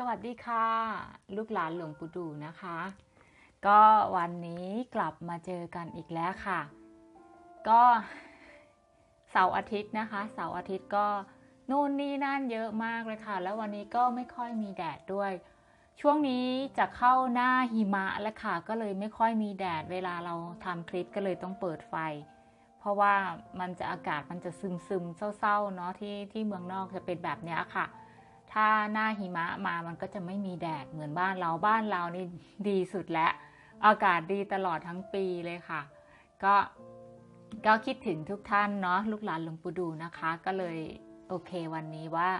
สวัสดีค่ะ ลูกหลานหลวงปู่ดูนะคะ ก็วันนี้กลับมาเจอกันอีกแล้วค่ะ ก็เสาร์อาทิตย์นะคะเสาร์อาทิตย์ก็นู่นนี่นั่นเยอะมากเลยค่ะ แล้ววันนี้ก็ไม่ค่อยมีแดดด้วย ช่วงนี้จะเข้าหน้าหิมะแล้วค่ะ ก็เลยไม่ค่อยมีแดดเวลาเราทำคลิปก็เลยต้องเปิดไฟ เพราะว่ามันจะอากาศมันจะซึมซึมเศร้าๆเนาะที่ที่เมืองนอกจะเป็นแบบนี้ค่ะ ถ้าหน้าหิมะมามันก็จะไม่มีแดดเหมือนบ้านเราบ้านเรานี่ดีสุดแล้วอากาศดีตลอดทั้งปีเลยค่ะ ก็ก็คิดถึงทุกท่านเนาะลูกหลานหลวงปู่ดูนะคะ ก็เลยโอเควันนี้ว่า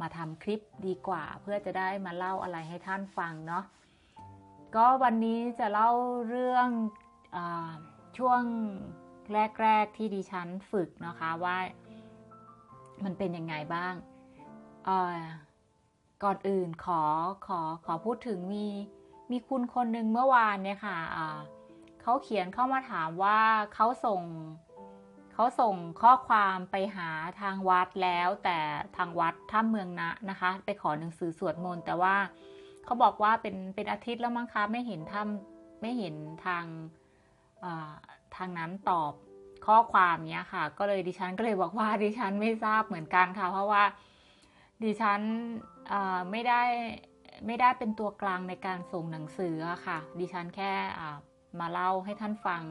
มาทำคลิปดีกว่า เพื่อจะได้มาเล่าอะไรให้ท่านฟังเนาะก็วันนี้จะเล่าเรื่องอช่วงแรก ๆ ที่ดิฉันฝึกนะคะว่ามันเป็นยังไงบ้างอ่อ ก่อนอื่นขอขอขอพูดถึงมีมีคุณคนหนึ่งเมื่อวานเนี่ยค่ะเขาเขียนเข้ามาถามว่าเขาส่งเขาส่งข้อความไปหาทางวัดแล้วแต่ทางวัดถ้ำเมืองนะนะคะ ไปขอหนังสือสวดมนต์แต่ว่าเขาบอกว่าเป็นเป็นอาทิตย์แล้วมั้งคะไม่เห็นถ้ำไม่เห็นทางทางนั้นตอบข้อความเนี้ยค่ะ ก็เลยดิฉันก็เลยบอกว่าดิฉันไม่ทราบเหมือนกันค่ะ เพราะว่าดิฉัน ไม่ได้ไม่ได้เป็นตัวกลางในการส่งหนังสือค่ะ ดิฉันแค่มาเล่าให้ท่านฟัง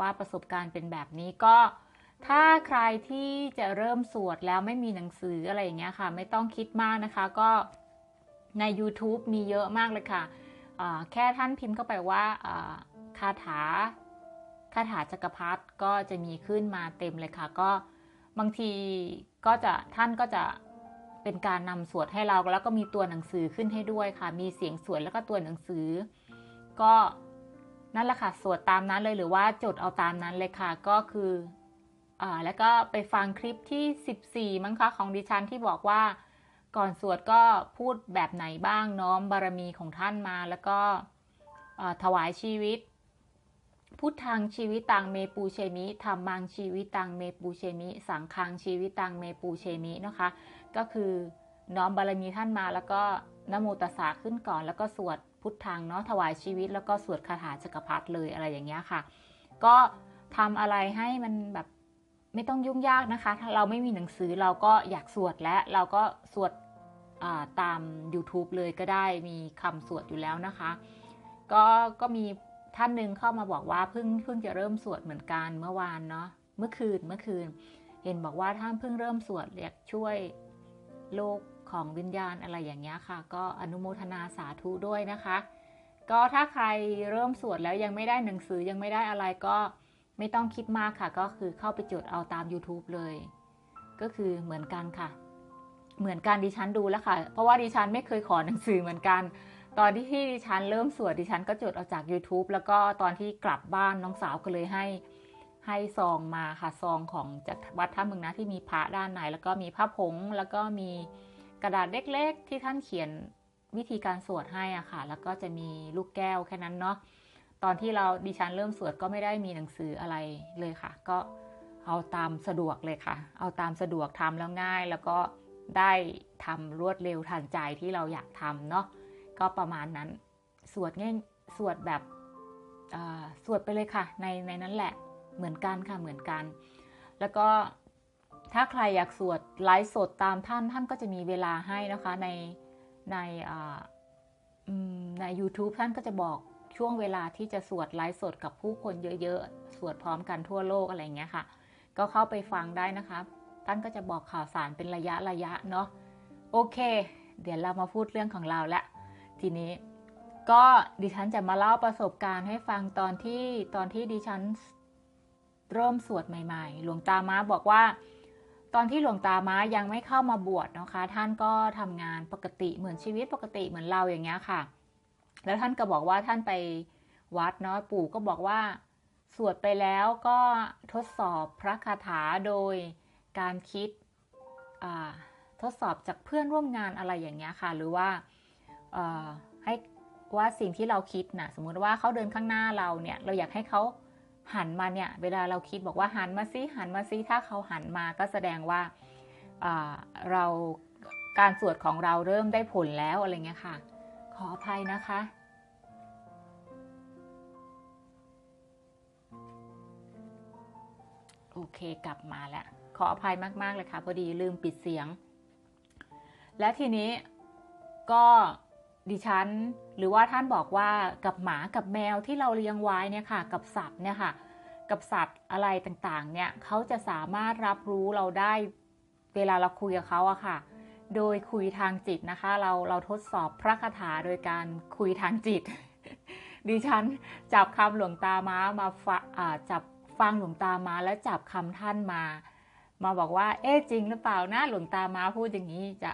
ว่าประสบการณ์เป็นแบบนี้ก็ถ้าใครที่จะเริ่มสวดแล้วไม่มีหนังสืออะไรอย่างเงี้ยค่ะ ไม่ต้องคิดมากนะคะ ก็ใน YouTube มีเยอะมากเลยค่ะ แค่ท่านพิมพ์เข้าไปว่าอ่าคาถาคาถาจักรพรรดิก็จะมีขึ้นมาเต็มเลยค่ะ ก็บางทีก็จะท่านก็จะ เป็นการนำสวดให้เราแล้วก็มีตัวหนังสือขึ้นให้ด้วยค่ะ มีเสียงสวดแล้วก็ตัวหนังสือ ก็นั่นแหละค่ะสวดตามนั้นเลยหรือว่าจดเอาตามนั้นเลยค่ะ ก็คืออ่าแล้วก็ไปฟังคลิปที่ 14 มั้งคะของดิฉันที่บอกว่าก่อนสวดก็พูดแบบไหนบ้างน้อมบารมีของท่านมาแล้วก็ถวายชีวิต พุทธังชีวิตตังเมปูเชมิธรรมังชีวิตตังเมปูเชมิ สังฆังชีวิตตังเมปูเชมินะคะ ก็คือน้อมบารมีท่านมาแล้วก็นโมตสสะขึ้นก่อน แล้วก็สวดพุทธังเนาะถวายชีวิต แล้วก็สวดคาถาจักรพรรดิเลยอะไรอย่างเงี้ยค่ะ ก็ทำอะไรให้มันแบบไม่ต้องยุ่งยากนะคะ ถ้าเราไม่มีหนังสือเราก็อยากสวดและเราก็สวดตาม YouTube เลยก็ได้มีคำสวดอยู่แล้วนะคะ ก็ก็มีท่านหนึ่งเข้ามาบอกว่าเพิ่งเพิ่งจะเริ่มสวดเหมือนกันเมื่อวานเนาะเมื่อคืนเมื่อคืน เห็นบอกว่าท่านเพิ่งเริ่มสวดอยากช่วย โลกของวิญญาณอะไรอย่างเงี้ยค่ะ ก็อนุโมทนาสาธุด้วยนะคะ ก็ถ้าใครเริ่มสวดแล้วยังไม่ได้หนังสือยังไม่ได้อะไรก็ไม่ต้องคิดมากค่ะ ก็คือเข้าไปจดเอาตาม YouTube เลย ก็คือเหมือนกันค่ะ เหมือนกันดิฉันดูแล้วค่ะ เพราะว่าดิฉันไม่เคยขอหนังสือเหมือนกัน ตอนที่ดิฉันเริ่มสวดดิฉันก็จดเอาจาก YouTube แล้วก็ตอนที่กลับบ้านน้องสาวก็เลยให้ ให้ซองมาค่ะซองของจากวัดท่ามืองนะที่มีพระด้านในแล้วก็มีพระผงแล้วก็มีกระดาษเล็กๆ ที่ท่านเขียนวิธีการสวดให้อะค่ะ แล้วก็จะมีลูกแก้วแค่นั้นเนาะตอนที่เราดิฉันเริ่มสวดก็ไม่ได้มีหนังสืออะไรเลยค่ะ ก็เอาตามสะดวกเลยค่ะ เอาตามสะดวกทำแล้วง่าย แล้วก็ได้ทำรวดเร็วทันใจที่เราอยากทำเนาะก็ประมาณนั้น สวดง่ายสวดแบบสวดไปเลยค่ะ ในในนั้นแหละ เหมือนกันค่ะเหมือนกัน แล้วก็ถ้าใครอยากสวดไลฟ์สดตามท่านท่านก็จะมีเวลาให้นะคะในในใน YouTube ท่านก็จะบอกช่วงเวลาที่จะสวดไลฟ์สดกับผู้คนเยอะๆ สวดพร้อมกันทั่วโลกอะไรเงี้ยค่ะ ก็เข้าไปฟังได้นะคะ ท่านก็จะบอกข่าวสารเป็นระยะระยะเนาะ โอเค เดี๋ยวเรามาพูดเรื่องของเราละ ทีนี้ก็ดิฉันจะมาเล่าประสบการณ์ให้ฟังตอนที่ตอนที่ดิฉัน เริ่มสวดใหม่ ๆ หลวงตาม้าบอกว่า ตอนที่หลวงตาม้ายังไม่เข้ามาบวชนะคะ ท่านก็ทำงานปกติเหมือนชีวิตปกติเหมือนเราอย่างเงี้ยค่ะ แล้วท่านก็บอกว่าท่านไปวัดเนาะปู่ก็บอกว่า สวดไปแล้วก็ทดสอบพระคาถาโดยการคิดทดสอบจากเพื่อนร่วมงานอะไรอย่างเงี้ยค่ะ หรือว่าให้ว่าสิ่งที่เราคิดนะสมมุติว่าเขาเดินข้างหน้าเราเนี่ย เราอยากให้เขา หันมาเนี่ยเวลาเราคิดบอกว่าหันมาซิหันมาซิถ้าเขาหันมาก็แสดงว่าเราการสวดของเราเริ่มได้ผลแล้วอะไรเงี้ยค่ะ ขออภัยนะคะ โอเคกลับมาแล้ว ขออภัยมาก ๆ เลยค่ะ พอดีลืมปิดเสียง และทีนี้ก็ ดิฉัน หรือว่าท่านบอกว่ากับหมากับแมวที่เราเลี้ยงไว้เนี่ยค่ะ กับสัตว์เนี่ยค่ะ กับสัตว์อะไรต่างๆ เนี่ยเขาจะสามารถรับรู้เราได้เวลาเราคุยกับเขาอะค่ะ โดยคุยทางจิตนะคะ เราเราทดสอบพระคาถาโดยการคุยทางจิต ดิฉันจับคำหลวงตามามาฟะอ่าจับฟังหลวงตามาแล้วจับคำท่านมา มาบอกว่า เอ๊ะจริงหรือเปล่านะหลวงตามาพูดอย่างนี้จะ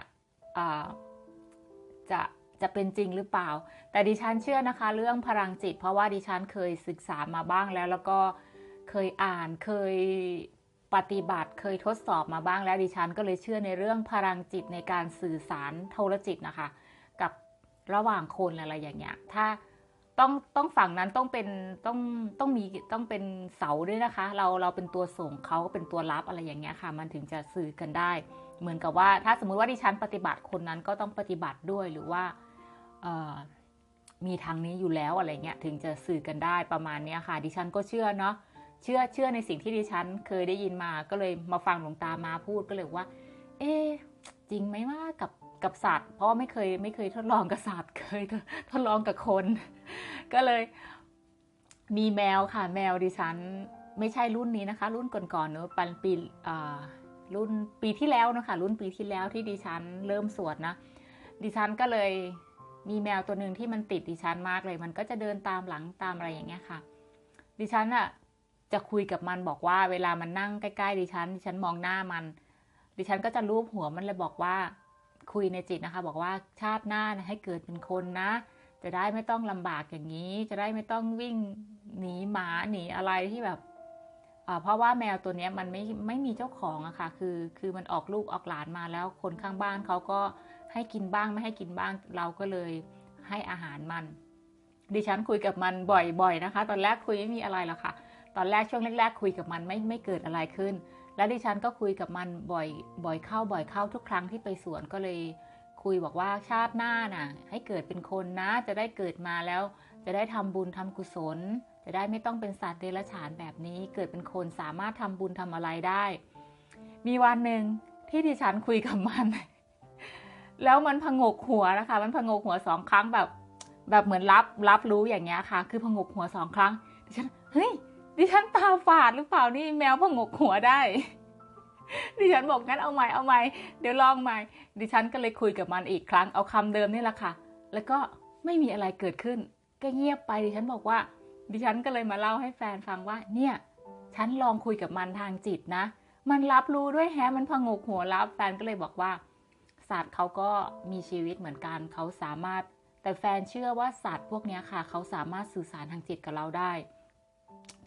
จะ จะเป็นจริงหรือเปล่า แต่ดิฉันเชื่อนะคะ เรื่องพลังจิต เพราะว่าดิฉันเคยศึกษามาบ้างแล้ว แล้วก็เคยอ่านเคยปฏิบัติเคยทดสอบมาบ้างแล้วดิฉันก็เลยเชื่อในเรื่องพลังจิตในการสื่อสารโทรจิตนะคะ กับระหว่างคนอะไรอย่างเงี้ยถ้าต้องต้องฝั่งนั้นต้องเป็นต้องต้องมีต้องเป็นเสาด้วยนะคะ เราเราเป็นตัวส่งเขาก็เป็นตัวรับอะไรอย่างเงี้ยค่ะ มันถึงจะสื่อกันได้ เหมือนกับว่าถ้าสมมุติว่าดิฉันปฏิบัติคนนั้นก็ต้องปฏิบัติด้วยหรือว่า มีทางนี้อยู่แล้วอะไรเงี้ยถึงจะสื่อกันได้ประมาณนี้ค่ะ ดิฉันก็เชื่อเนาะเชื่อเชื่อในสิ่งที่ดิฉันเคยได้ยินมาก็เลยมาฟังหลวงตามาพูดก็เลยว่า เอ๊จริงไหมว่ากับกับสัตว์ เพราะไม่เคยไม่เคยทดลองกับสัตว์เคยทดลองกับคน ก็เลย มีแมวค่ะ แมวดิฉัน ไม่ใช่รุ่นนี้นะคะ รุ่นก่อนๆเนอะปันปีรุ่นปีที่แล้วนะคะรุ่นปีที่แล้วที่ดิฉันเริ่มสวดนะ ดิฉันก็เลย มีแมวตัวหนึ่งที่มันติดดิฉันมากเลย มันก็จะเดินตามหลังตามอะไรอย่างเงี้ยค่ะ ดิฉันอะจะคุยกับมันบอกว่า เวลามันนั่งใกล้ๆดิฉันดิฉันมองหน้ามัน ดิฉันก็จะรูปหัวมันเลยบอกว่าคุยในจิตนะคะ บอกว่าชาติหน้าให้เกิดเป็นคนนะ จะได้ไม่ต้องลำบากอย่างนี้ จะได้ไม่ต้องวิ่งหนีหมาหนีอะไรที่แบบเพราะว่าแมวตัวนี้มันไม่ไม่มีเจ้าของอะค่ะ คือคือมันออกลูกออกหลานมาแล้วคนข้างบ้านเขาก็ ให้กินบ้างไม่ให้กินบ้างเราก็เลยให้อาหารมัน ดิฉันคุยกับมันบ่อยๆนะคะ ตอนแรกคุยไม่มีอะไรหรอกค่ะ ตอนแรกช่วงแรกๆคุยกับมันไม่ไม่เกิดอะไรขึ้น และดิฉันก็คุยกับมันบ่อยบ่อยเข้าบ่อยเข้าทุกครั้งที่ไปสวนก็เลยคุยบอกว่าชาติหน้าน่ะ ให้เกิดเป็นคนนะ จะได้เกิดมาแล้ว จะได้ทำบุญทำกุศล จะได้ไม่ต้องเป็นสัตว์เดรัจฉานแบบนี้ เกิดเป็นคนสามารถทำบุญทำอะไรได้ มีวันหนึ่งที่ดิฉันคุยกับมัน แล้วมันพงกหัวนะคะ มันพงกหัวสองครั้งแบบ แบบเหมือนรับรับรู้อย่างเงี้ยค่ะ คือพงกหัวสองครั้งดิฉันเฮ้ยดิฉันตาฝาดหรือเปล่านี่แมวพงกหัวได้ ดิฉันบอกงั้นเอาใหม่เอาใหม่เดี๋ยวลองใหม่ดิฉันก็เลยคุยกับมันอีกครั้งเอาคำเดิมนี่แหละค่ะ แล้วก็ไม่มีอะไรเกิดขึ้นก็เงียบไปดิฉันบอกว่า ดิฉันก็เลยมาเล่าให้แฟนฟังว่า เนี่ย ฉันลองคุยกับมันทางจิตนะ มันรับรู้ด้วยแฮมันพงกหัวรับแฟนก็เลยบอกว่า สัตว์เขาก็มีชีวิตเหมือนกันเขาสามารถ แต่แฟนเชื่อว่าสัตว์พวกนี้ค่ะ เขาสามารถสื่อสารทางจิตกับเราได้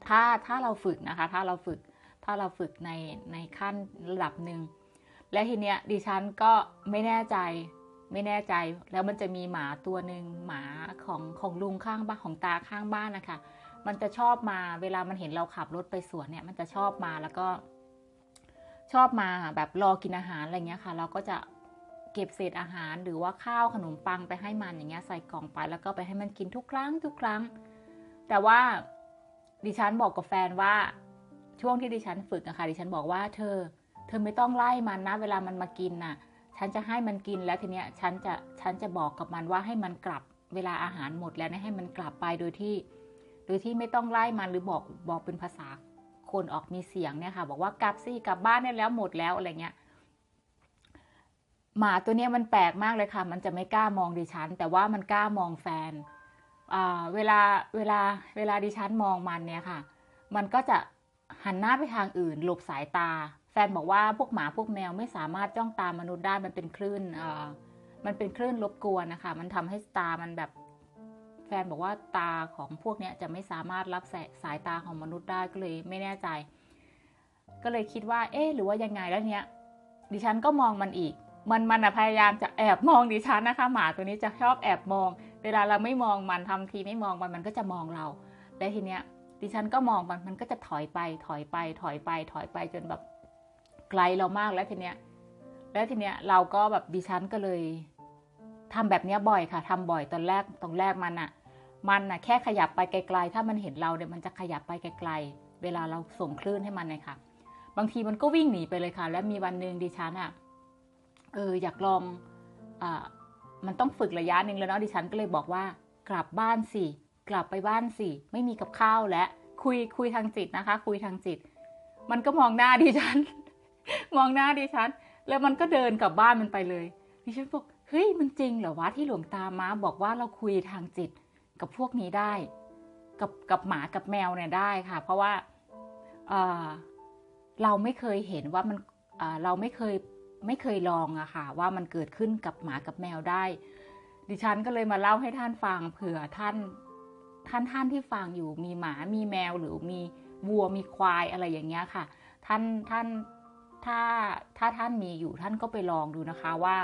ถ้าถ้าเราฝึกนะคะ ถ้าเราฝึกถ้าเราฝึกในในขั้นระดับหนึ่งและทีเนี้ยดิฉันก็ไม่แน่ใจไม่แน่ใจแล้วมันจะมีหมาตัวหนึ่งหมาของของลุงข้างบ้านของตาข้างบ้านนะคะมันจะชอบมาเวลามันเห็นเราขับรถไปสวนเนี่ย มันจะชอบมาแล้วก็ ชอบมาแบบรอกินอาหารอะไรเงี้ยค่ะ เราก็จะ เก็บเศษอาหารหรือว่าข้าวขนมปังไปให้มันอย่างเงี้ยใส่กล่องไปแล้วก็ไปให้มันกินทุกครั้งทุกครั้ง แต่ว่าดิฉันบอกกับแฟนว่าช่วงที่ดิฉันฝึกอะค่ะดิฉันบอกว่าเธอ เธอไม่ต้องไล่มันนะ เวลามันมากินน่ะ ฉันจะให้มันกินแล้วทีเนี้ยฉันจะฉันจะบอกกับมันว่าให้มันกลับเวลาอาหารหมดแล้วให้มันกลับไปโดยที่ โดยที่ไม่ต้องไล่มันหรือบอกบอกเป็นภาษาคนออกมีเสียงเนี่ยค่ะ บอกว่ากลับสิกลับบ้านได้แล้วหมดแล้วอะไรเงี้ย หมาตัวนี้มันแปลกมากเลยค่ะ มันจะไม่กล้ามองดิฉัน แต่ว่ามันกล้ามองแฟนเวลาเวลาเวลาดิฉันมองมันเนี่ยค่ะ มันก็จะหันหน้าไปทางอื่น หลบสายตา แฟนบอกว่าพวกหมาพวกแมวไม่สามารถจ้องตามมนุษย์ได้ มันเป็นคลื่นมันเป็นคลื่นรบกวนนะคะ มันทำให้ตามันแบบ แฟนบอกว่าตาของพวกเนี้ยจะไม่สามารถรับสายตาของมนุษย์ได้ก็เลยไม่แน่ใจ ก็เลยคิดว่า เอ๊หรือว่ายังไงแล้วเนี้ย ดิฉันก็มองมันอีก มันมันพยายามจะแอบมองดิฉันนะคะ หมาตัวนี้จะชอบแอบมอง เวลาเราไม่มองมันทำทีไม่มองมันมันก็จะมองเรา และทีเนี้ยดิฉันก็มองมันมันก็จะถอยไป ถอยไป ถอยไป ถอยไปจนแบบไกลเรามากแล้วทีเนี้ย แล้วทีเนี้ยเราก็แบบดิฉันก็เลยทำแบบเนี้ยบ่อยค่ะทำบ่อยตอนแรกตอนแรกมันอะมันอะแค่ขยับไปไกลๆ ถ้ามันเห็นเราเนี่ยมันจะขยับไปไกลๆ เวลาเราส่งคลื่นให้มันเลยค่ะ บางทีมันก็วิ่งหนีไปเลยค่ะ แล้วมีวันหนึ่งดิฉันอะ เอออยากลองอ่ามันต้องฝึกระยะหนึ่งแล้วเนาะดิฉันก็เลยบอกว่า กลับบ้านสิกลับไปบ้านสิไม่มีกับข้าวแล้วคุยคุยทางจิตนะคะ คุยทางจิต มันก็มองหน้าดิฉัน มองหน้าดิฉัน แล้วมันก็เดินกลับบ้านมันไปเลยดิฉันบอกเฮ้ยมันจริงเหรอวะที่หลวงตามาบอกว่าเราคุยทางจิตกับพวกนี้ได้ กับกับหมากับแมวเนี่ยได้ค่ะ เพราะว่าเอ่อเราไม่เคยเห็นว่ามันเอ่อเราไม่เคย ไม่เคยลองอะค่ะ ว่ามันเกิดขึ้นกับหมากับแมวได้ ดิฉันก็เลยมาเล่าให้ท่านฟังเผื่อท่านท่านท่านที่ฟังอยู่มีหมามีแมวหรือมีวัวมีควายอะไรอย่างเงี้ยค่ะ ท่านท่านถ้าถ้าท่านมีอยู่ท่านก็ไปลองดูนะคะว่า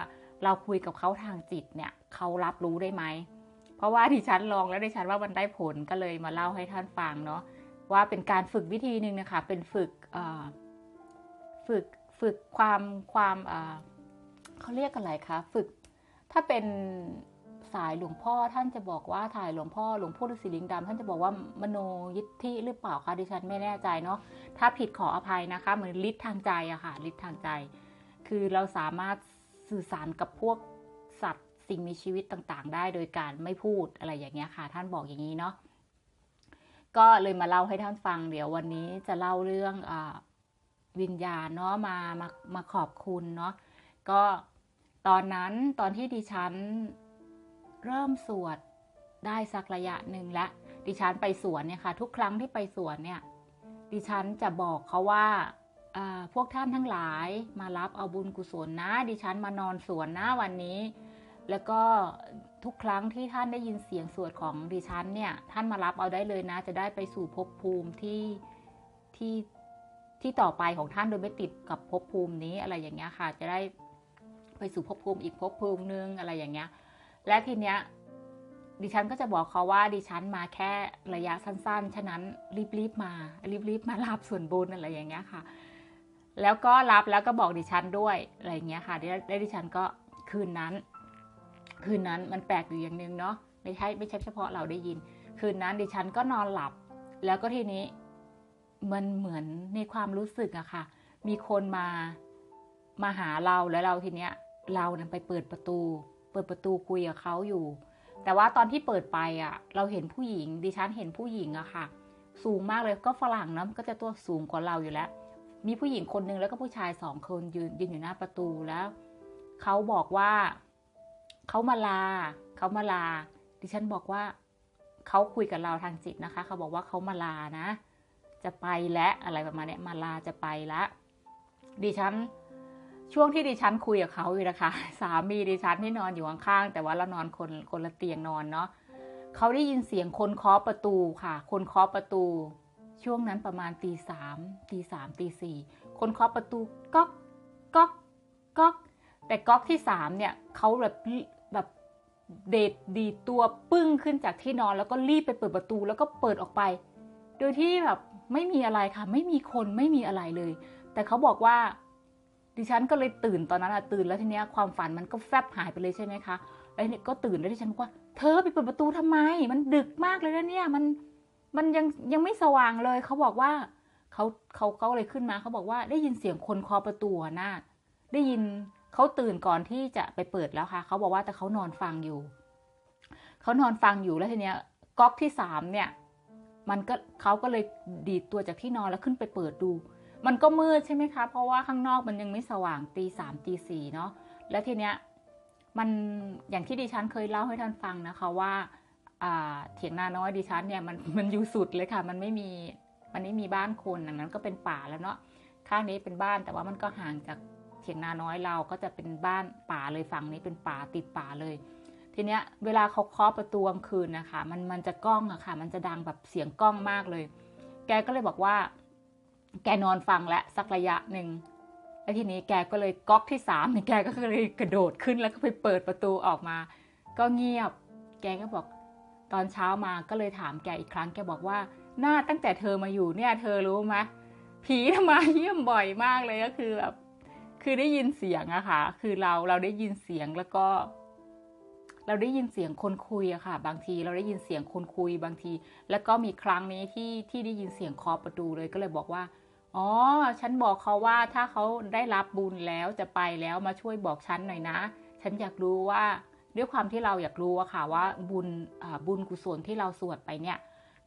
เราคุยกับเขาทางจิตเนี่ยเขารับรู้ได้ไหม เพราะว่าดิฉันลองแล้วดิฉันว่ามันได้ผลก็เลยมาเล่าให้ท่านฟังเนาะว่าเป็นการฝึกวิธีหนึ่งนะคะ เป็นฝึกฝึก ฝึกความความเขาเรียกอะไรคะฝึกถ้าเป็นสายหลวงพ่อท่านจะบอกว่าถ่ายหลวงพ่อหลวงพ่อฤาษีลิงดำท่านจะบอกว่ามโนยิทธิหรือเปล่าคะดิฉันไม่แน่ใจเนาะถ้าผิดขออภัยนะคะ เหมือนฤทธิ์ทางใจอะค่ะฤทธิ์ทางใจ คือเราสามารถสื่อสารกับพวกสัตว์สิ่งมีชีวิตต่างๆ ได้โดยการไม่พูดอะไรอย่างเงี้ยค่ะ ท่านบอกอย่างนี้เนาะก็เลยมาเล่าให้ท่านฟังเดี๋ยววันนี้จะเล่าเรื่องอ วิญญาณเนาะมามามาขอบคุณเนาะก็ตอนนั้นตอนที่ดิฉันเริ่มสวดได้สักระยะหนึ่งและดิฉันไปสวนเนี่ยค่ะ ทุกครั้งที่ไปสวนเนี่ย ดิฉันจะบอกเขาว่าพวกท่านทั้งหลายมารับเอาบุญกุศลนะ ดิฉันมานอนสวนนะวันนี้ แล้วก็ทุกครั้งที่ท่านได้ยินเสียงสวดของดิฉันเนี่ย ท่านมารับเอาได้เลยนะ จะได้ไปสู่ภพภูมิที่ที่ ที่ต่อไปของท่านโดยไม่ติดกับภพภูมินี้อะไรอย่างเงี้ยค่ะ จะได้ไปสู่ภพภูมิอีกภพภูมินึงอะไรอย่างเงี้ย และทีเนี้ยดิฉันก็จะบอกเขาว่าดิฉันมาแค่ระยะสั้นๆ ฉะนั้นรีบๆมารีบๆมารับส่วนบุญอะไรอย่างเงี้ยค่ะ แล้วก็รับแล้วก็บอกดิฉันด้วยอะไรเงี้ยค่ะได้ดิฉันก็คืนนั้น คืนนั้นมันแปลกอยู่อย่างหนึ่งเนาะไม่ใช่ไม่ใช่เฉพาะเราได้ยิน คืนนั้นดิฉันก็นอนหลับ แล้วก็ทีนี้ มันเหมือนในความรู้สึกอะค่ะ มีคนมามาหาเราแล้วเราทีเนี้ย เราเนี่ยไปเปิดประตู เปิดประตูคุยกับเขาอยู่ แต่ว่าตอนที่เปิดไปอะเราเห็นผู้หญิง ดิฉันเห็นผู้หญิงอะค่ะ สูงมากเลยก็ฝรั่งเนาะก็จะตัวสูงกว่าเราอยู่แล้ว มีผู้หญิงคนนึงแล้วก็ผู้ชายสองคนยืนยืนอยู่หน้าประตูแล้วเขาบอกว่าเขามาลาเขามาลา ดิฉันบอกว่าเขาคุยกับเราทางจิตนะคะ เขาบอกว่าเขามาลานะ จะไปและอะไรประมาณนี้มาลาจะไปละดิฉันช่วงที่ดิฉันคุยกับเขาอยู่นะคะ สามีดิฉันที่นอนอยู่ข้างๆแต่ว่าเรานอนคนคนละเตียงนอนเนาะเขาได้ยินเสียงคนเคาะประตูค่ะ คนเคาะประตู ช่วงนั้นประมาณตีสามตีสามตีสี่คนเคาะประตูก๊อกก๊อกก๊อกแต่ก๊อกที่สามเนี่ยเขาแบบแบบเดดดีตัวปึ้งขึ้นจากที่นอนแล้วก็รีบไปเปิดประตูแล้วก็เปิดออกไป โดยที่แบบ ไม่มีอะไรค่ะ ไม่มีคนไม่มีอะไรเลย แต่เขาบอกว่า ดิฉันก็เลยตื่นตอนนั้นอะตื่นแล้วทีเนี้ยความฝันมันก็แฟบหายไปเลยใช่ไหมคะแล้วเนี่ยก็ตื่นแล้วดิฉันบอกว่า เธอไปเปิดประตูทำไม มันดึกมากเลยนะเนี่ย มันมันยังยังไม่สว่างเลยเขาบอกว่าเขาเขาเขาเลยขึ้นมาเขาบอกว่าได้ยินเสียงคนเคาะประตูหนะได้ยินเขาตื่นก่อนที่จะไปเปิดแล้วค่ะเขาบอกว่าแต่เขานอนฟังอยู่เขานอนฟังอยู่แล้วทีเนี้ยก๊อกที่สามเนี่ย มันก็เขาก็เลยดีดตัวจากที่นอนแล้วขึ้นไปเปิดดู มันก็มืดใช่ไหมคะ เพราะว่าข้างนอกมันยังไม่สว่างตีสามตีสี่เนาะ แล้วทีเนี้ยมันอย่างที่ดิฉันเคยเล่าให้ท่านฟังนะคะว่าเถียงนาน้อยดิฉันเนี่ยมันมันอยู่สุดเลยค่ะ มันไม่มีมันไม่มีบ้านคนอันนั้นก็เป็นป่าแล้วเนาะข้างนี้เป็นบ้านแต่ว่ามันก็ห่างจากเถียงนาน้อยเราก็จะเป็นบ้านป่าเลยฝั่งนี้เป็นป่าติดป่าเลย ทีเนี้ยเวลาเขาเคาะประตูกลางคืนนะคะ มันมันจะก้องอะค่ะ มันจะดังแบบเสียงก้องมากเลย แกก็เลยบอกว่า แกนอนฟังแล้วสักระยะหนึ่งแล้วทีนี้แกก็เลยก๊อกที่สามเนี่ยแกก็เลยกระโดดขึ้นแล้วก็ไปเปิดประตูออกมา ก็เงียบ แกก็บอกตอนเช้ามาก็เลยถามแกอีกครั้ง แกบอกว่า หน้าตั้งแต่เธอมาอยู่เนี่ยเธอรู้ไหมผีมาเยี่ยมบ่อยมากเลยก็คือแบบคือได้ยินเสียงอะค่ะ คือเราเราได้ยินเสียงแล้วก็ เราได้ยินเสียงคนคุยอะค่ะ บางทีเราได้ยินเสียงคนคุยบางที แล้วก็มีครั้งนี้ที่ที่ได้ยินเสียงเคาะประตูเลยก็เลยบอกว่าอ๋อ ฉันบอกเขาว่าถ้าเขาได้รับบุญแล้วจะไปแล้วมาช่วยบอกฉันหน่อยนะ ฉันอยากรู้ว่าด้วยความที่เราอยากรู้อะค่ะว่าบุญบุญกุศลที่เราสวดไปเนี่ย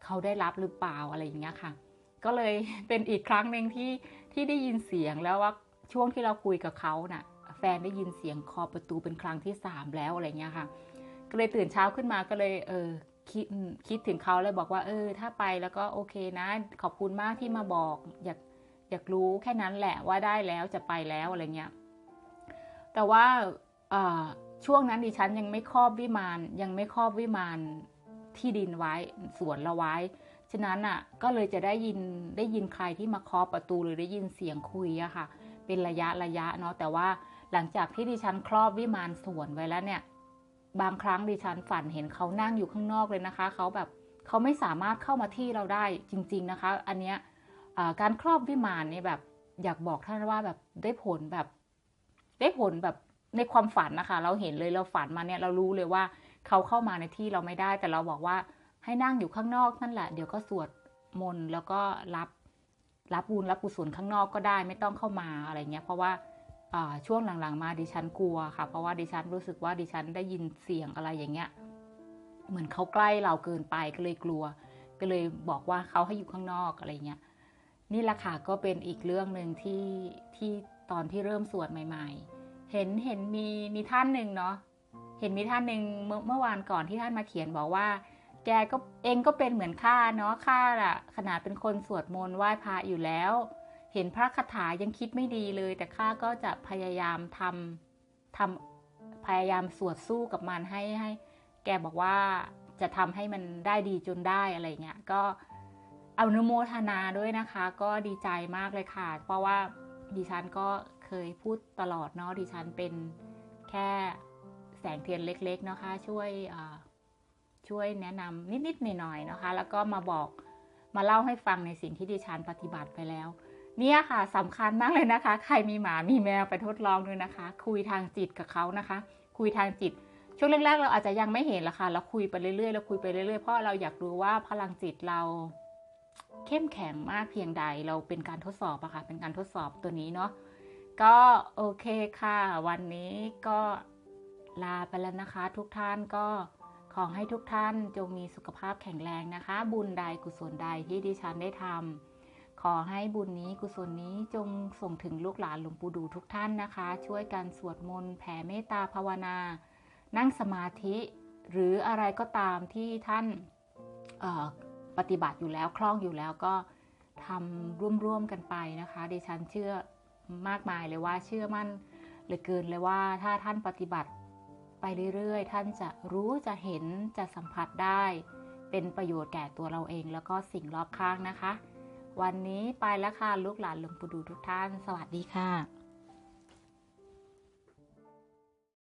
เขาได้รับหรือเปล่าอะไรอย่างเงี้ยค่ะ ก็เลยเป็นอีกครั้งหนึ่งที่ที่ได้ยินเสียงแล้วว่าช่วงที่เราคุยกับเขาน่ะ นได้ยินเสียงเคาะประตูเป็นครั้งที่สามแล้วอะไรเงี้ยค่ะ ก็เลยตื่นเช้าขึ้นมาก็เลยเออคิดคิดถึงเขาเลยบอกว่า เออ ถ้าไปแล้วก็โอเคนะ ขอบคุณมากที่มาบอก อยากอยากรู้แค่นั้นแหละว่าได้แล้วจะไปแล้วอะไรเงี้ย แต่ว่าช่วงนั้นดิฉันยังไม่ครอบวิมานยังไม่ครอบวิมานที่ดินไว้สวนเราไว้ฉะนั้นอะก็เลยจะได้ยินได้ยินใครที่มาเคาะประตูหรือได้ยินเสียงคุยอะค่ะ เป็นระยะระยะเนาะแต่ว่า หลังจากที่ดิฉันครอบวิมานสวนไว้แล้วเนี่ย บางครั้งดิฉันฝันเห็นเขานั่งอยู่ข้างนอกเลยนะคะ เขาแบบเขาไม่สามารถเข้ามาที่เราได้จริง ๆนะคะ อันเนี้ยการครอบวิมานเนี่ยแบบอยากบอกท่านว่าแบบได้ผลแบบ ได้ผลแบบในความฝันนะคะ เราเห็นเลยเราฝันมาเนี่ยเรารู้เลยว่าเขาเข้ามาในที่เราไม่ได้ แต่เราบอกว่าให้นั่งอยู่ข้างนอกนั่นแหละ เดี๋ยวก็สวดมนต์แล้วก็รับรับบุญรับกุศลข้างนอกก็ได้ ไม่ต้องเข้ามาอะไรเงี้ย เพราะว่า ช่วงหลังๆ มาดิฉันกลัวค่ะ เพราะว่าดิฉันรู้สึกว่าดิฉันได้ยินเสียงอะไรอย่างเงี้ย เหมือนเขาใกล้เราเกินไปก็เลยกลัว ก็เลยบอกว่าเขาให้อยู่ข้างนอกอะไรเงี้ย นี่แหละค่ะก็เป็นอีกเรื่องหนึ่งที่ที่ตอนที่เริ่มสวดใหม่ ๆ เห็นเห็นมีมีท่านหนึ่งเนาะ เห็นมีท่านหนึ่งเมื่อเมื่อวานก่อนที่ท่านมาเขียนบอกว่า แกก็เองก็เป็นเหมือนข้าเนาะข้าอะขนาดเป็นคนสวดมนต์ไหว้พระอยู่แล้ว เห็นพระคาถายังคิดไม่ดีเลย แต่ข้าก็จะพยายามทำทำพยายามสวดสู้กับมันให้ให้ แกบอกว่าจะทำให้มันได้ดีจนได้อะไรเงี้ยก็อนุโมทนาด้วยนะคะ ก็ดีใจมากเลยค่ะ เพราะว่าดิฉันก็เคยพูดตลอดเนาะดิฉันเป็นแค่แสงเทียนเล็กๆนะคะ ช่วยช่วยแนะนำนิดๆหน่อยๆนะคะ แล้วก็มาบอกมาเล่าให้ฟังในสิ่งที่ดิฉันปฏิบัติไปแล้ว เนี่ยค่ะสำคัญมากเลยนะคะ ใครมีหมามีแมวไปทดลองด้วยนะคะ คุยทางจิตกับเขานะคะ คุยทางจิต ช่วงแรกๆเราอาจจะยังไม่เห็นละค่ะเราคุยไปเรื่อยๆเราคุยไปเรื่อยๆเพราะเราอยากรู้ว่าพลังจิตเรา เข้มแข็งมากเพียงใดเราเป็นการทดสอบอะค่ะ เป็นการทดสอบตัวนี้เนาะก็โอเคค่ะ วันนี้ก็ลาไปแล้วนะคะ ทุกท่านก็ขอให้ทุกท่านจงมีสุขภาพแข็งแรงนะคะ บุญใดกุศลใดที่ดิฉันได้ทำ อให้บุญนี้กุศลนี้จงส่งถึงลูกหลานหลวงปู่ดูทุกท่านนะคะ ช่วยกันสวดมนต์แผ่เมตตาภาวนา นั่งสมาธิ หรืออะไรก็ตามที่ท่านปฏิบัติอยู่แล้วคล่องอยู่แล้วก็ทำร่วมๆกันไปนะคะดิฉันเชื่อมากมายเลยว่าเชื่อมั่นเหลือเกินเลยว่าถ้าท่านปฏิบัติไปเรื่อยๆ ท่านจะรู้จะเห็นจะสัมผัสได้ เป็นประโยชน์แก่ตัวเราเองแล้วก็สิ่งรอบข้างนะคะ วันนี้ไปแล้วค่ะลูกหลานหลวงปู่ดูทุกท่าน สวัสดีค่ะ